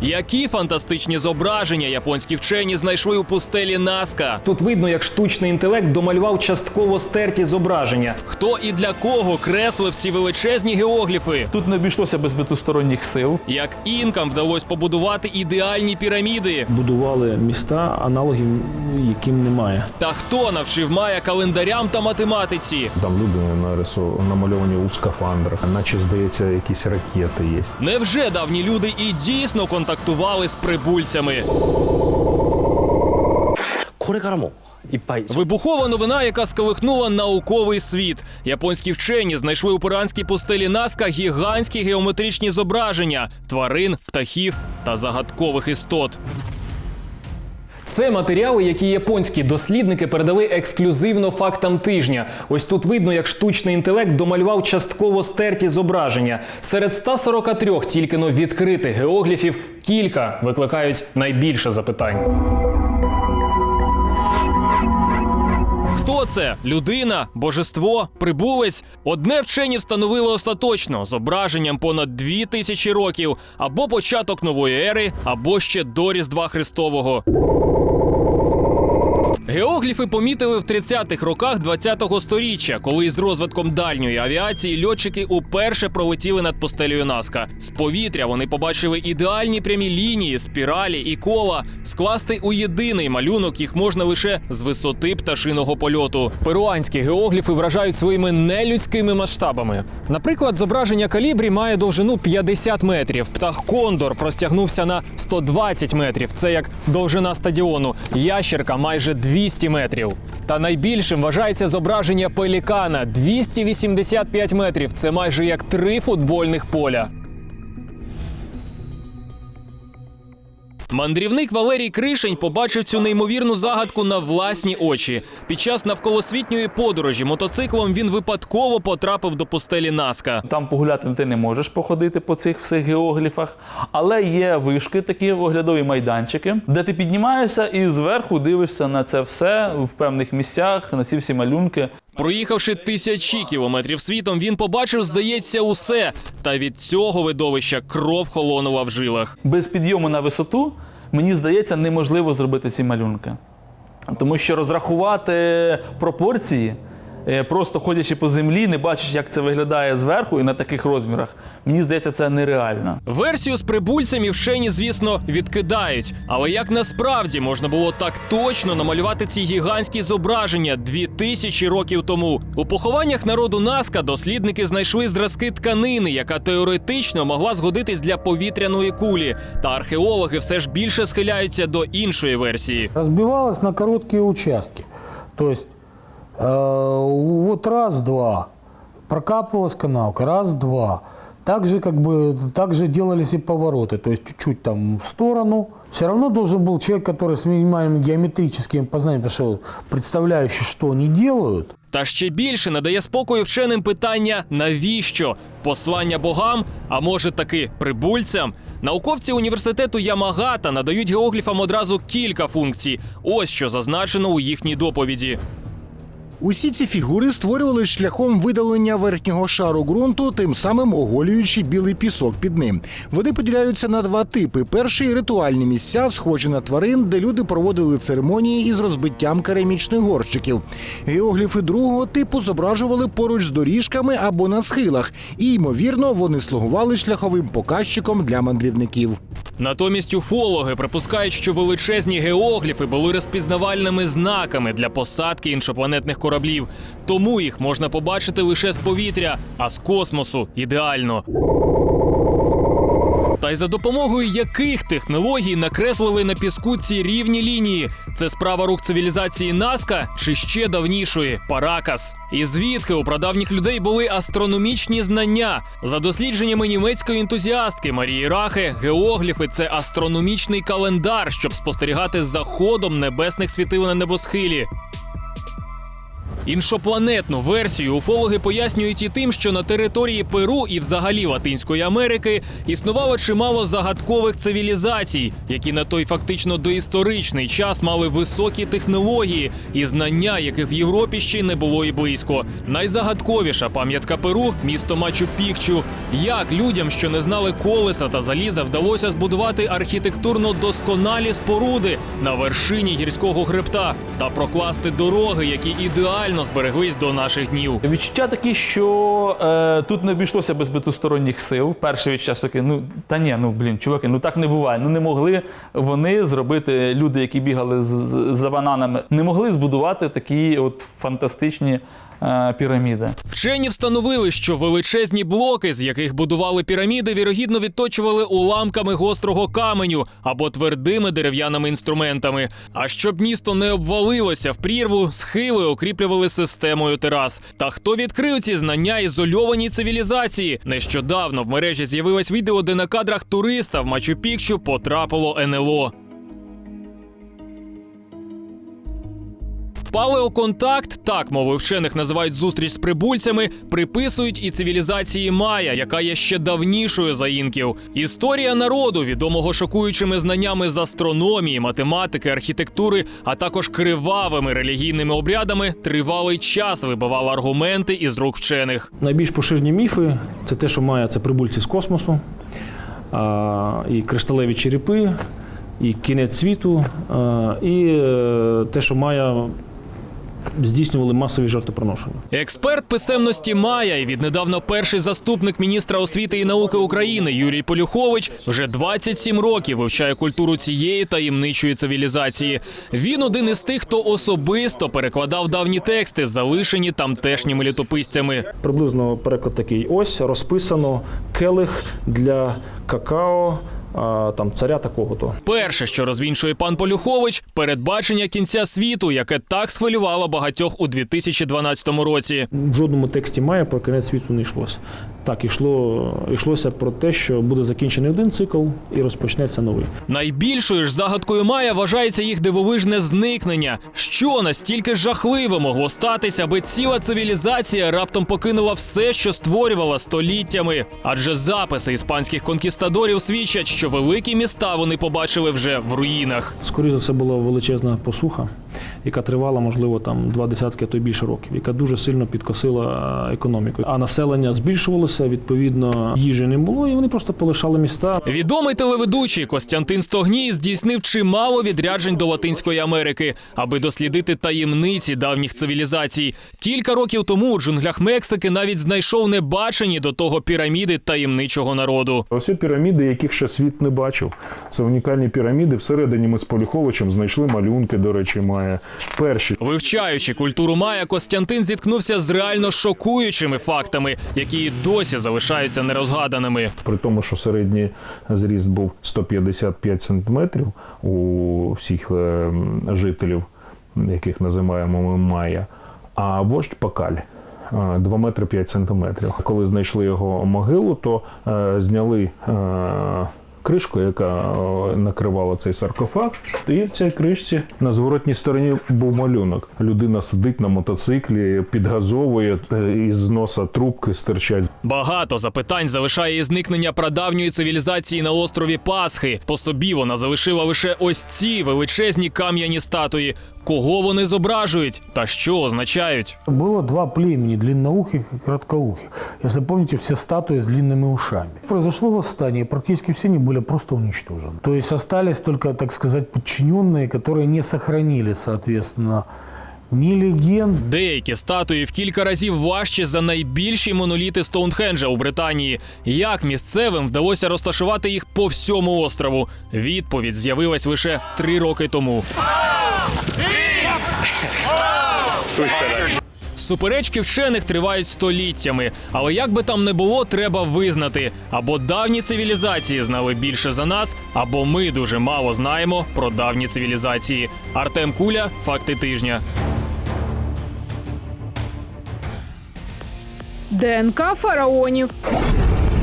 Які фантастичні зображення японські вчені знайшли у пустелі Наска? Тут видно, як штучний інтелект домалював частково стерті зображення. Хто і для кого креслив ці величезні геогліфи? Тут не обійшлося без потусторонніх сил. Як інкам вдалося побудувати ідеальні піраміди? будували міста, аналогів яким немає. Та хто навчив Майя календарям та математиці? Там люди нарису намальовані у скафандрах, наче здається, якісь ракети є. Невже давні люди і дійсно контактували з прибульцями. Вибухова новина, яка сколихнула науковий світ. Японські вчені знайшли у пиранській пустелі Наска гігантські геометричні зображення тварин, птахів та загадкових істот. Це матеріали, які японські дослідники передали ексклюзивно фактам тижня. Ось тут видно, як штучний інтелект домалював частково стерті зображення. Серед 143 тільки но відкритих геогліфів кілька викликають найбільше запитань. Це? Людина, божество, прибулець? Одне вчені встановили остаточно зображенням понад дві тисячі років, або початок нової ери, або ще до Різдва Христового. Геогліфи помітили в 30-х роках 20-го сторіччя, коли з розвитком дальньої авіації льотчики уперше пролетіли над постелею Наска. З повітря вони побачили ідеальні прямі лінії, спіралі і кола. Скласти у єдиний малюнок їх можна лише з висоти пташиного польоту. Перуанські геогліфи вражають своїми нелюдськими масштабами. Наприклад, зображення калібрі має довжину 50 метрів. Птах Кондор простягнувся на 120 метрів. Це як довжина стадіону. Ящерка майже 200 метрів. Та найбільшим вважається зображення пелікана 285 метрів. Це майже як три футбольних поля. Мандрівник Валерій Кришень побачив цю неймовірну загадку на власні очі. Під час навколосвітньої подорожі мотоциклом він випадково потрапив до постелі Наска. Там погуляти ти не можеш походити по цих всіх геогліфах, але є вишки, такі оглядові майданчики, де ти піднімаєшся і зверху дивишся на це все в певних місцях, на ці всі малюнки. Проїхавши тисячі кілометрів світом, він побачив, здається, усе. Та від цього видовища кров холонула в жилах. Без підйому на висоту, мені здається, неможливо зробити ці малюнки. Тому що розрахувати пропорції, просто ходячи по землі, не бачиш, як це виглядає зверху і на таких розмірах, мені здається, це нереально. Версію з прибульцями вчені, звісно, відкидають. Але як насправді можна було так точно намалювати ці гігантські зображення дві тисячі років тому? У похованнях народу Наска дослідники знайшли зразки тканини, яка теоретично могла згодитись для повітряної кулі. Та археологи все ж більше схиляються до іншої версії. разбивалась на короткие участки. То есть э, вот раз-два, прокапывалась канавка, раз-два. Также как бы также делались и повороты, то есть чуть-чуть там в сторону. Все равно должен был человек, который с минимальным геометрическим познанием, потому что представляющий, что они делают, Та ще більше не дає спокою вченим питання навіщо послання богам, а може таки прибульцям. Науковці університету Ямагата надають геогліфам одразу кілька функцій. Ось що зазначено у їхній доповіді. Усі ці фігури створювали шляхом видалення верхнього шару ґрунту, тим самим оголюючи білий пісок під ним. Вони поділяються на два типи: перший ритуальні місця, схожі на тварин, де люди проводили церемонії із розбиттям керамічних горщиків. Геогліфи другого типу зображували поруч з доріжками або на схилах, і ймовірно, вони слугували шляховим показчиком для мандрівників. Натомість уфологи припускають, що величезні геогліфи були розпізнавальними знаками для посадки іншопланетних кораблів. Тому їх можна побачити лише з повітря, а з космосу ідеально. Та й за допомогою яких технологій накреслили на піску ці рівні лінії? Це справа рук цивілізації Наска чи ще давнішої Паракас? І звідки у прадавніх людей були астрономічні знання? За дослідженнями німецької ентузіастки Марії Рахе, геогліфи це астрономічний календар, щоб спостерігати за ходом небесних світил на небосхилі. Іншопланетну версію уфологи пояснюють і тим, що на території Перу і взагалі Латинської Америки існувало чимало загадкових цивілізацій, які на той фактично доісторичний час мали високі технології і знання, яких в Європі ще не було і близько. Найзагадковіша пам'ятка Перу місто Мачу-Пікчу. Як людям, що не знали колеса та заліза, вдалося збудувати архітектурно досконалі споруди на вершині гірського хребта та прокласти дороги, які ідеально збереглись до наших днів. Відчуття такі, що е, тут не обійшлося без потусторонніх сил. Перший від часу таке, ну та ні, ну блін, чуваки, ну так не буває. Ну не могли вони зробити люди, які бігали з, з- за бананами, не могли збудувати такі от фантастичні піраміди. Вчені встановили, що величезні блоки, з яких будували піраміди, вірогідно відточували уламками гострого каменю або твердими дерев'яними інструментами. А щоб місто не обвалилося в прірву, схили окріплювали системою терас. Та хто відкрив ці знання ізольованій цивілізації? Нещодавно в мережі з'явилось відео, де на кадрах туриста в Мачу-Пікчу потрапило НЛО. Палеоконтакт, так мови вчених називають зустріч з прибульцями, приписують і цивілізації Майя, яка є ще давнішою за інків. Історія народу, відомого шокуючими знаннями з астрономії, математики, архітектури, а також кривавими релігійними обрядами, тривалий час вибивав аргументи із рук вчених. Найбільш поширені міфи це те, що має це прибульці з космосу, і кришталеві черепи, і кінець світу, і е, те, що має здійснювали масові жертвоприношення. Експерт писемності Майя і віднедавна перший заступник міністра освіти і науки України Юрій Полюхович вже 27 років вивчає культуру цієї таємничої цивілізації. Він один із тих, хто особисто перекладав давні тексти, залишені тамтешніми літописцями. Приблизно переклад такий: ось розписано келих для какао а, там царя такого-то. Перше, що розвінчує пан Полюхович, передбачення кінця світу, яке так схвилювало багатьох у 2012 році. В жодному тексті має про кінець світу не йшлося. Так, йшло, йшлося про те, що буде закінчений один цикл і розпочнеться новий. Найбільшою ж загадкою Майя вважається їх дивовижне зникнення. Що настільки жахливе могло статися, аби ціла цивілізація раптом покинула все, що створювала століттями. Адже записи іспанських конкістадорів свідчать, що великі міста вони побачили вже в руїнах. Скоріше за все була величезна посуха, яка тривала, можливо, там два десятки, а то й більше років, яка дуже сильно підкосила е, економіку. А населення збільшувалося, відповідно, їжі не було, і вони просто полишали міста. Відомий телеведучий Костянтин Стогній здійснив чимало відряджень до Латинської Америки, аби дослідити таємниці давніх цивілізацій. Кілька років тому у джунглях Мексики навіть знайшов небачені до того піраміди таємничого народу. Ось піраміди, яких ще світ не бачив. Це унікальні піраміди. Всередині ми з Поліховичем знайшли малюнки, до речі, має перші. Вивчаючи культуру Майя, Костянтин зіткнувся з реально шокуючими фактами, які досі залишаються нерозгаданими. При тому, що середній зріст був 155 сантиметрів у всіх е, жителів, яких називаємо ми майя, а вождь Пакаль. 2 метри 5 сантиметрів. Коли знайшли його могилу, то е, зняли е, кришку, яка е, накривала цей саркофаг, і в цій кришці на зворотній стороні був малюнок. Людина сидить на мотоциклі, підгазовує, е, із носа трубки стирчать. Багато запитань залишає і зникнення прадавньої цивілізації на острові Пасхи. По собі вона залишила лише ось ці величезні кам'яні статуї Кого вони зображують та що означають? Было два племени, длинноухих и краткоухих. Если помните, все статуи с длинными ушами. Произошло восстание, и практически все они были просто уничтожены. То есть остались только, так сказать, подчиненные, которые не сохранили, соответственно, ни легенд, Деякі статуї в кілька разів важчі за найбільші моноліти Стоунхенджа у Британії. Як місцевим вдалося розташувати їх по всьому острову? Відповідь з'явилась лише три роки тому. Суперечки вчених тривають століттями, але як би там не було, треба визнати: або давні цивілізації знали більше за нас, або ми дуже мало знаємо про давні цивілізації. Артем Куля, факти тижня. ДНК фараонів.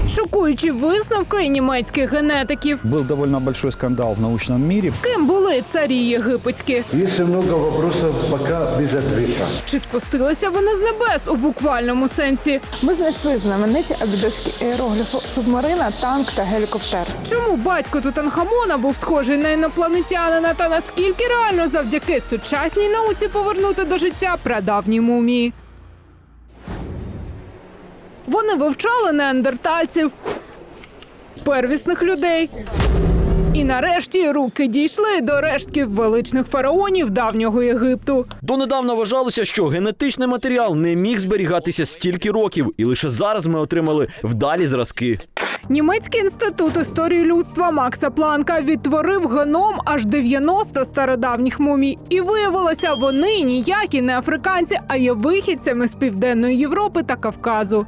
Шокуючі висновки німецьких генетиків. Был довольно большой скандал в научном мире. Ким були царі єгипетські? Есть много вопросов пока без ответа. Чи спустилися вони з небес у буквальному сенсі? Ми знайшли знамениті абідоські іерогліфи субмарина, танк та гелікоптер. Чому батько Тутанхамона був схожий на інопланетянина та наскільки реально завдяки сучасній науці повернути до життя прадавні мумії? Вони вивчали неандертальців, первісних людей. І нарешті руки дійшли до рештків величних фараонів давнього Єгипту. Донедавна вважалося, що генетичний матеріал не міг зберігатися стільки років, і лише зараз ми отримали вдалі зразки. Німецький інститут історії людства Макса Планка відтворив геном аж 90 стародавніх мумій. І виявилося, вони ніякі не африканці, а є вихідцями з південної Європи та Кавказу.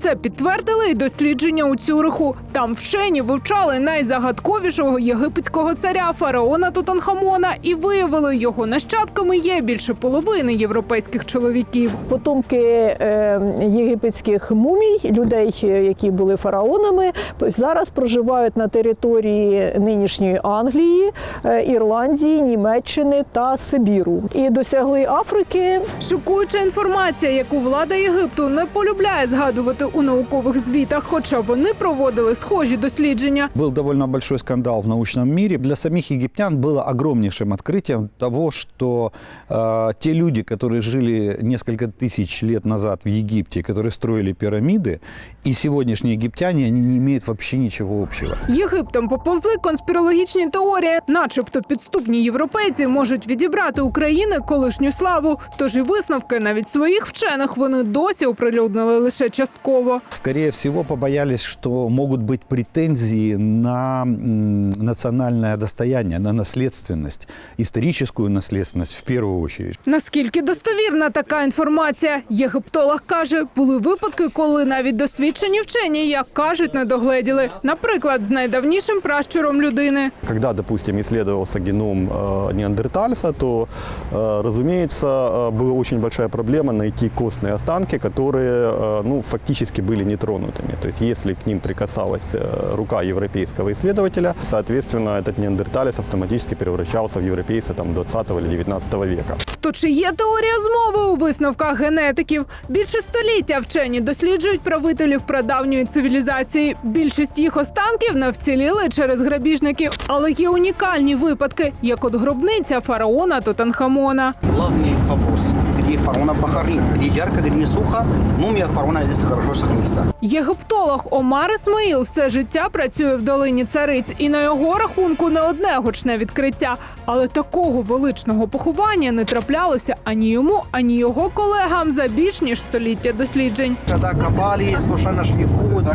Це підтвердили й дослідження у Цюриху. Там вчені вивчали найзагадковішого єгипетського царя фараона Тутанхамона і виявили, його нащадками є більше половини європейських чоловіків. Потомки е, єгипетських мумій, людей, е, які були фараонами, зараз проживають на території нинішньої Англії, е, Ірландії, Німеччини та Сибіру. І досягли Африки. Шокуюча інформація, яку влада Єгипту не полюбляє згадувати у наукових звітах, хоча вони проводили схожі дослідження. Был довольно большой скандал в научном мире. Для самих египтян было огромнейшим открытием того, что э, те люди, которые жили несколько тысяч лет назад в Египте, которые строили пирамиды, и сегодняшние египтяне, они не имеют вообще ничего общего. Єгиптом поповзли конспірологічні теорії, начебто підступні європейці можуть відібрати України колишню славу. Тож і висновки навіть своїх вчених вони досі оприлюднили лише частково. Скорее всего, побоялись, что могут быть претензии на м, национальное достояние, на наследственность, историческую наследственность в первую очередь. Наскільки достовірна така інформація? Єгиптолог каже, були випадки, коли навіть досвідчені вчені, як кажуть, не догледіли. Наприклад, з найдавнішим пращуром людини. Когда, допустим, исследовался геном э, неандертальца, то, э, разумеется, э, была очень большая проблема найти костные останки, которые э, ну, фактически были нетронутыми. То есть если к ним прикасалась э, рука европейского исследователя, соответственно, этот неандерталец автоматически превращался в европейца там, 20 или 19 века. То чи є теорія змови у висновках генетиків? Більше століття вчені досліджують правителів прадавньої цивілізації. Більшість їх останків не вціліли через грабіжників, але є унікальні випадки, як от гробниця фараона Тутанхамона. Главный вопрос, где фараона похоронили, где ярко, где не сухо, мумия фараона здесь хорошо сохранится. Єгиптолог Омар Ісмаїл все життя працює в долині цариць, і на його рахунку не одне гучне відкриття. Але такого величного поховання не траплялося ані йому, ані його колегам за більш ніж століття досліджень. Когда копали, случайно нашли вход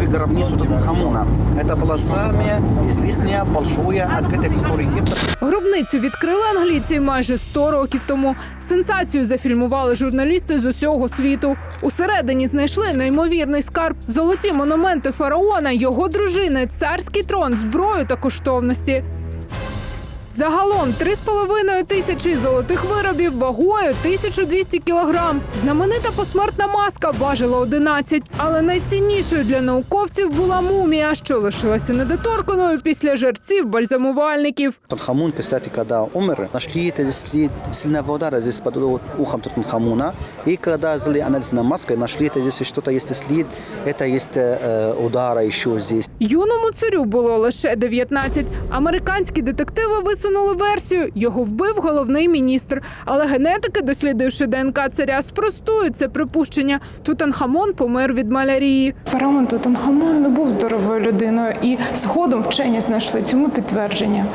в гробницу Тутанхамона. Это было самое известное, большое, открытое в истории Египта. Гробницю відкрили англійці майже 100 років тому. Сенсацію зафільмували журналісти з усього світу. Усередині знайшли неймовірний скарб, золоті монументи фараона, його дружини, царський трон, зброю та коштовності. Загалом 3,5 тисячі золотих виробів вагою 1200 кілограм. Знаменита посмертна маска важила 11. Але найціннішою для науковців була мумія, що лишилася недоторканою після жерців бальзамувальників. Тутанхамон, кстати, когда умер, нашли это здесь след сильного удара здесь под ухом Тутанхамона. И когда сделали анализ на маске, нашли это здесь что-то есть след, это есть э, удара еще здесь. Юному царю було лише 19. Американські детективи висунули версію. Його вбив головний міністр. Але генетики, дослідивши ДНК царя, спростують це припущення. Тутанхамон помер від малярії. Фараон Тутанхамон не був здоровою людиною, і згодом вчені знайшли цьому підтвердження.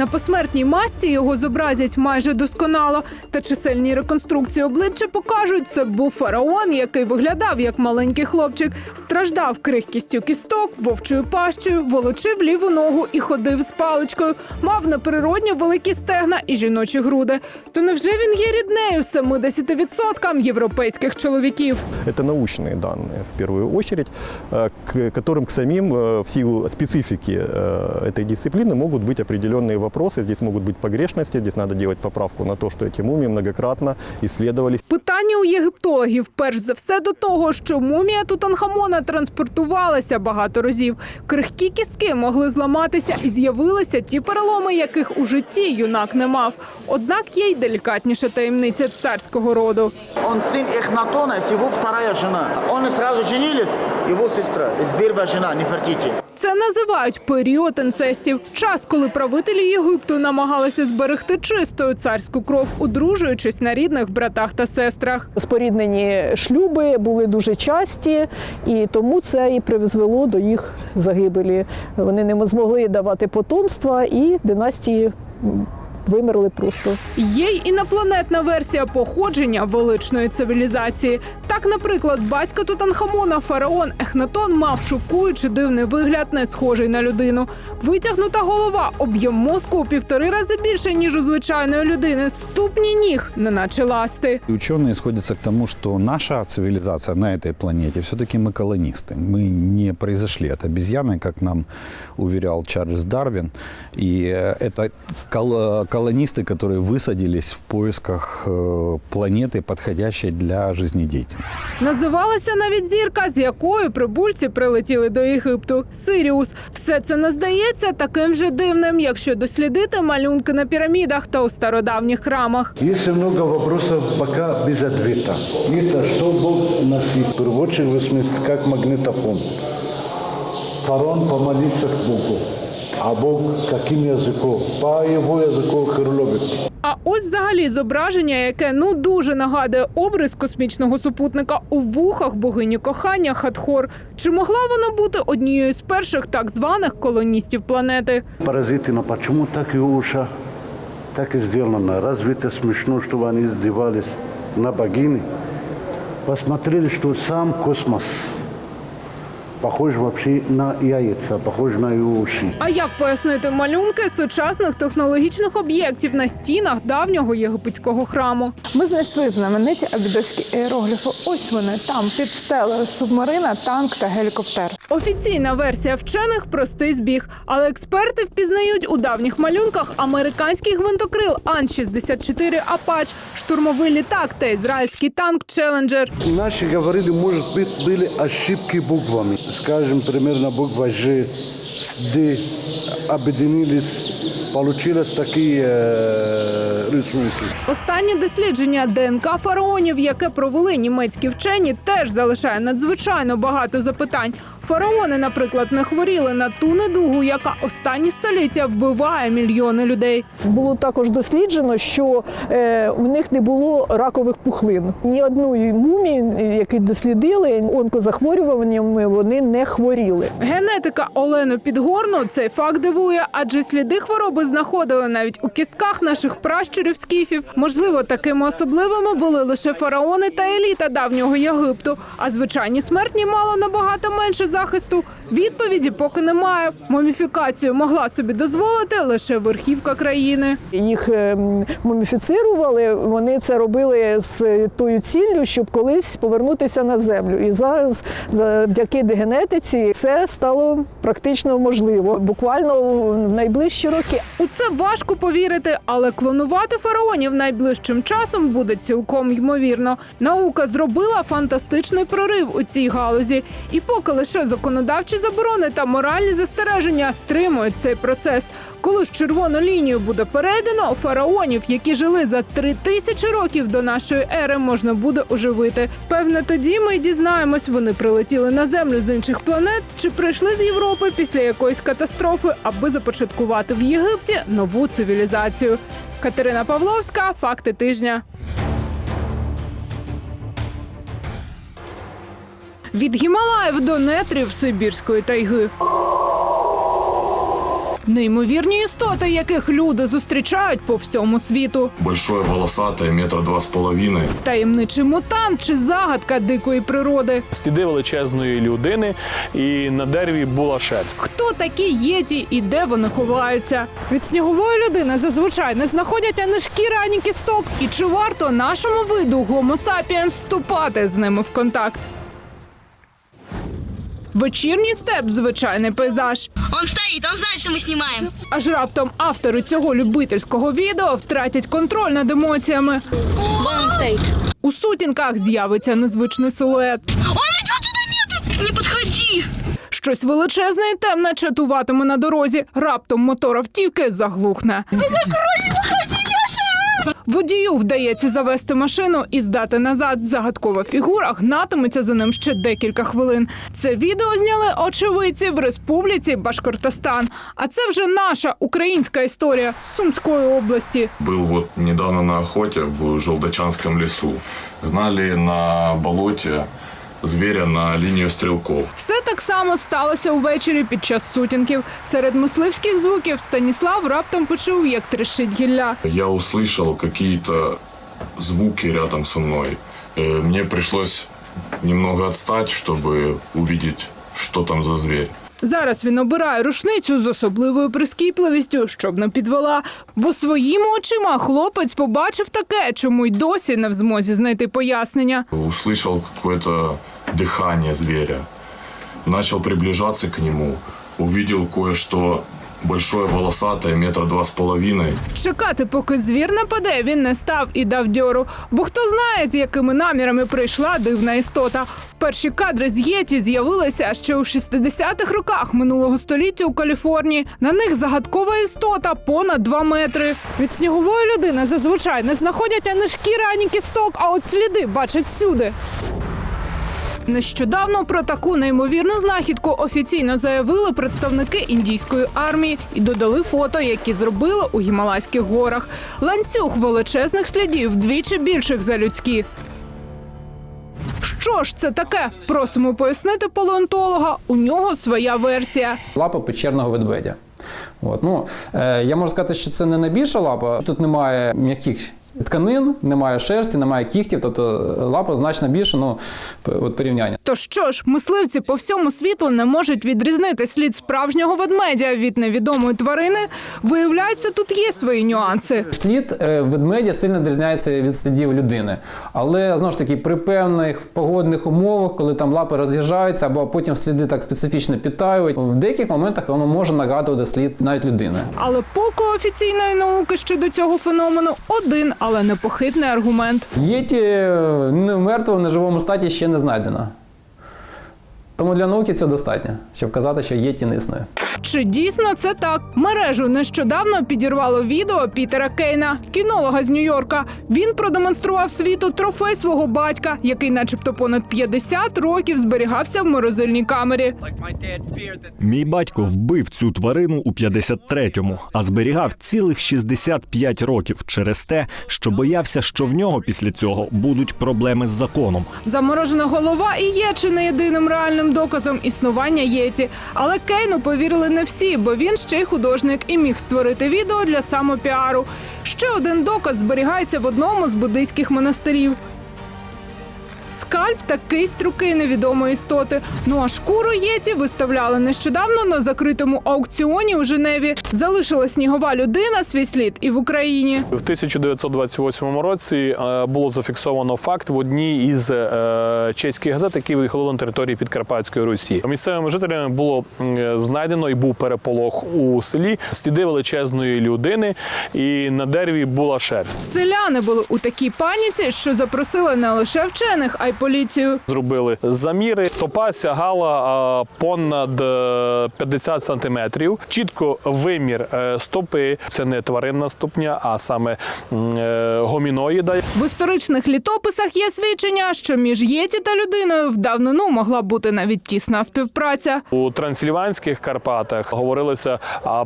На посмертній масці його зобразять майже досконало. Та чисельні реконструкції обличчя покажуть, це був фараон, який виглядав як маленький хлопчик, страждав крихкістю кісток, вовчою пащею, волочив ліву ногу і ходив з паличкою. Мав неприродні великі стегна і жіночі груди. То невже він є ріднею 70% європейських чоловіків? Это научные данные, в первую очередь, э, к которым к самим э, в силу специфики э, этой дисциплины могут быть определенные вопросы, здесь могут быть погрешности, здесь надо делать поправку на то, что эти мумии многократно исследовались. Питання у єгиптологів перш за все до того, що мумія Тутанхамона транспортувалася багато разів. Крихкі кістки могли зламатися і з'явилися ті переломи, яких у житті юнак не мав. Однак є й делікатніша таємниця царського роду. Он сын Эхнатона, с его вторая жена. Он сразу женились, его сестра, первая жена, Нефертити. Це називають період інцестів. Час, коли правителі Єгипту намагалися зберегти чистою царську кров, одружуючись на рідних братах та сестрах. Споріднені шлюби були дуже часті, і тому це і призвело до їх загибелі. Вони не змогли давати потомства, і династії вимерли просто. Є й інопланетна версія походження величної цивілізації. Так, наприклад, батько Тутанхамона, фараон Ехнатон, мав шокуючи дивний вигляд, не схожий на людину. Витягнута голова, об'єм мозку у півтори рази більше ніж у звичайної людини. Ступні ніг, неначе ласти. И ученые сходятся к тому, что наша цивилизация на этой планете все-таки мы колонисты. Мы не произошли от обезьяны, как нам уверял Чарльз Дарвин. И э, это кол- колонисты, которые высадились в поисках э, планеты, подходящей для жизнедеятельности. Називалася навіть зірка, з якою прибульці прилетіли до Єгипту Сиріус. Все це не здається таким же дивним, якщо дослідити малюнки на пірамідах та у стародавніх храмах. Есть много вопросов пока без ответа. Это что Бог носит? В первую очередь, в смысле, как магнитофон. Фараон помолиться к Богу. А Бог каким языком? По его языку хироглифики. А ось взагалі зображення, яке ну дуже нагадує образ космічного супутника у вухах богині кохання Хатхор. Чи могла вона бути однією з перших так званих колоністів планети? Поразительно, почему так и уши так и сделано. Разве это смешно, чтобы они издевались на богини? Посмотрели, что сам космос похож вообще на яйца, похож на ее уши. А як пояснити малюнки сучасних технологічних об'єктів на стінах давнього єгипетського храму? Ми знайшли знамениті абідоські іерогліфи. Ось вони там під стелею субмарина, танк та гелікоптер. Офіційна версія вчених простий збіг, але експерти впізнають у давніх малюнках американський гвинтокрил Ан-64 Апач, штурмовий літак та ізраїльський танк Челенджер. Наши говорили, может быть, были ошибки буквами. Скажем, примерно буква Ж Д объединились, получились такі э, рисунки. Останнє дослідження ДНК фараонів, яке провели німецькі вчені, теж залишає надзвичайно багато запитань. Фараони, наприклад, не хворіли на ту недугу, яка останні століття вбиває мільйони людей. Було також досліджено, що е, в них не було ракових пухлин. Ні одної мумії, е, які дослідили онкозахворюваннями, вони не хворіли. Генетика Олену Підгорну цей факт дивує, адже сліди хвороби знаходили навіть у кістках наших пращурів скіфів. Можливо, такими особливими були лише фараони та еліта давнього Єгипту. А звичайні смертні мало набагато менше захисту. Відповіді поки немає. Муміфікацію могла собі дозволити лише верхівка країни. Їх е, м, муміфіцирували. Вони це робили з тою ціллю, щоб колись повернутися на землю. І зараз, завдяки генетиці, це стало практично можливо. Буквально в найближчі роки. У це важко повірити, але клонувати фараонів найближчим часом буде цілком ймовірно. Наука зробила фантастичний прорив у цій галузі, і поки лише законодавчі заборони та моральні застереження стримують цей процес. Коли ж червону лінію буде перейдено, фараонів, які жили за три тисячі років до нашої ери, можна буде оживити. Певне, тоді ми й дізнаємось, вони прилетіли на землю з інших планет чи прийшли з Європи після якоїсь катастрофи, аби започаткувати в Єгипті нову цивілізацію. Катерина Павловська, факти тижня. Від Гімалаїв до нетрів Сибірської тайги. Неймовірні істоти, яких люди зустрічають по всьому світу. Большое волосатое, метра два с половиной. Таємничий мутант чи загадка дикої природи. Сліди величезної людини, і на дереві була шерсть. Хто такі єті і де вони ховаються? Від снігової людини зазвичай не знаходять ані шкіри, ані кісток. І чи варто нашому виду Homo sapiens вступати з ними в контакт? Вечірній степ звичайний пейзаж. Он стоит, он знает, что мы снимаем. Аж раптом автори цього любительського відео втратять контроль над емоціями. Вон он стоит. У сутінках з'явиться незвичний силует. Он идет туда, нет! Не подходи! Щось величезне і темне чатуватиме на дорозі. Раптом мотор автівки заглухне. Водію вдається завести машину і здати назад. Загадкова фігура гнатиметься за ним ще декілька хвилин. Це відео зняли очевидці в республіці Башкортостан. А це вже наша українська історія з Сумської області. Був вот недавно на охоті в Жолдачанському лісу. Гнали на болоте зверя на линию стрелков. Все так само сталося увечері під час сутінків. Серед мисливських звуків Станіслав раптом почув, як трещить гілля. Я услышал какие-то звуки рядом со мной. Э, Мне пришлось немного отстать, чтобы увидеть, что там за зверь. Зараз він обирає рушницю з особливою прискіпливістю, щоб не підвела. Бо своїми очима хлопець побачив таке, чому й досі не в змозі знайти пояснення. Услышал какое-то дыхание зверя. Начал приближаться к нему. Увидел кое-что большое, волосатое, метра два с половиной. Чекати, поки звір нападе, він не став і дав дьору. Бо хто знає, з якими намірами прийшла дивна істота. Перші кадри з Єті з'явилися ще у 60-х роках минулого століття у Каліфорнії. На них загадкова істота понад 2 метри. Від снігової людини зазвичай не знаходять ані шкіри, ані кісток, а от сліди бачать всюди. Нещодавно про таку неймовірну знахідку офіційно заявили представники індійської армії і додали фото, які зробили у Гімалайських горах. Ланцюг величезних слідів вдвічі більших за людські. Що ж це таке? Просимо пояснити палеонтолога. У нього своя версія. лапа печерного ведмедя. От, ну, е, я можу сказати, що це не найбільша лапа. Тут немає м'яких тканин, немає шерсті, немає кігтів, тобто лапа значно більша, ну, от порівняння. То що ж, мисливці по всьому світу не можуть відрізнити слід справжнього ведмедя від невідомої тварини. Виявляється, тут є свої нюанси. Слід е, ведмедя сильно відрізняється від слідів людини. Але знову ж таки, при певних погодних умовах, коли там лапи роз'їжджаються, або потім сліди так специфічно підтаюють, в деяких моментах воно може нагадувати слід навіть людини. Але поки офіційної науки щодо цього феномену один, але непохитний аргумент. Єті мертвого не в неживому живому статі ще не знайдено. Тому для науки це достатньо, щоб казати, що єті не існує. Чи дійсно це так? Мережу нещодавно підірвало відео Пітера Кейна, кінолога з Нью-Йорка. Він продемонстрував світу трофей свого батька, який, начебто, понад 50 років зберігався в морозильній камері. Мій батько вбив цю тварину у 53-му, а зберігав цілих 65 років через те, що боявся, що в нього після цього будуть проблеми з законом. Заморожена голова і є чи не єдиним реальним доказом існування єті. Але Кейну повірили не всі, бо він ще й художник і міг створити відео для самопіару. Ще один доказ зберігається в одному з буддийських монастирів. Скальп та кисть руки невідомої істоти. Ну а шкуру єті виставляли нещодавно на закритому аукціоні у Женеві. Залишила снігова людина свій слід і в Україні. В 1928 році е, було зафіксовано факт в одній із е, чеських газет, які виїхали на території Підкарпатської Русі. Місцевими жителями було знайдено і був переполох у селі сліди величезної людини, і на дереві була шерсть. Селяни були у такій паніці, що запросили не лише вчених, а й поліцію. Зробили заміри. Стопа сягала е, понад е, 50 сантиметрів. Чітко вимір е, стопи. Це не тваринна ступня, а саме е, гоміноїда. В історичних літописах є свідчення, що між єті та людиною в давнину могла бути навіть тісна співпраця. У трансильванських Карпатах говорилося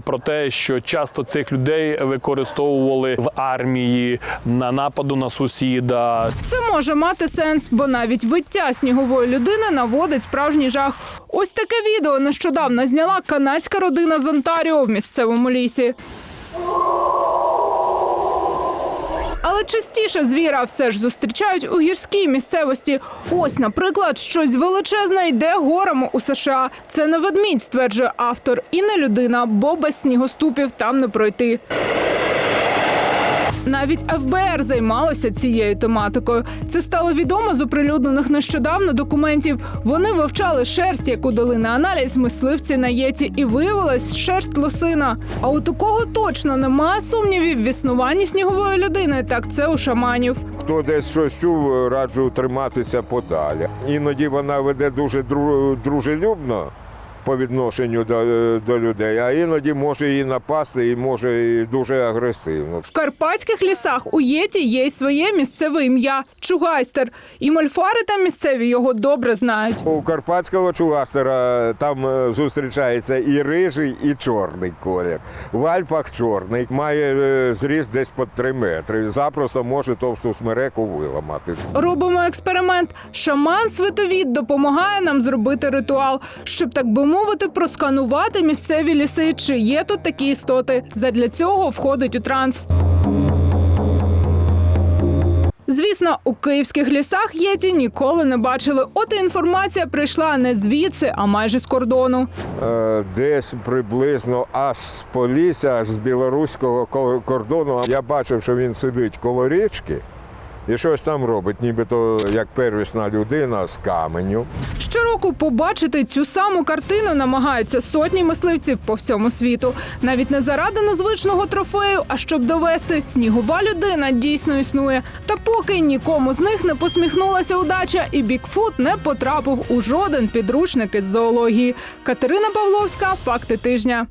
про те, що часто цих людей використовували в армії на нападу на сусіда. Це може мати сенс, бо навіть виття снігової людини наводить справжній жах. Ось таке відео нещодавно зняла канадська родина з Онтаріо в місцевому лісі. Але частіше звіра все ж зустрічають у гірській місцевості. Ось, наприклад, щось величезне йде горами у США. Це не ведмідь, стверджує автор, і не людина, бо без снігоступів там не пройти. Навіть ФБР займалося цією тематикою. Це стало відомо з оприлюднених нещодавно документів. Вони вивчали шерсть, яку дали на аналіз мисливці на єті, і виявилась шерсть лосина. А у кого точно немає сумнівів в існуванні снігової людини, так це у шаманів. Хто десь щось чув, раджу триматися подалі. Іноді вона веде дуже дружелюбно по відношенню до, до людей, а іноді може і напасти, і може і дуже агресивно. В карпатських лісах у єті є й своє місцеве ім'я Чугайстер. І мольфари та місцеві його добре знають. У карпатського чугастера там е, зустрічається і рижий, і чорний колір. В Альпах чорний має е, зріст десь по 3 метри. Запросто може товсту смереку виламати. Робимо експеримент. Шаман Световід допомагає нам зробити ритуал, щоб так би мовити, просканувати місцеві ліси, чи є тут такі істоти. Задля цього входить у транс. Звісно, у київських лісах єті ніколи не бачили. От і інформація прийшла не звідси, а майже з кордону. Е, Десь приблизно аж з Полісся, аж з білоруського ко- кордону. Я бачив, що він сидить коло річки і щось там робить, нібито як первісна людина з каменю. Щороку побачити цю саму картину намагаються сотні мисливців по всьому світу. Навіть не заради незвичного трофею, а щоб довести, снігова людина дійсно існує. Та поки нікому з них не посміхнулася удача, і Бікфут не потрапив у жоден підручник із зоології. Катерина Павловська, факти тижня.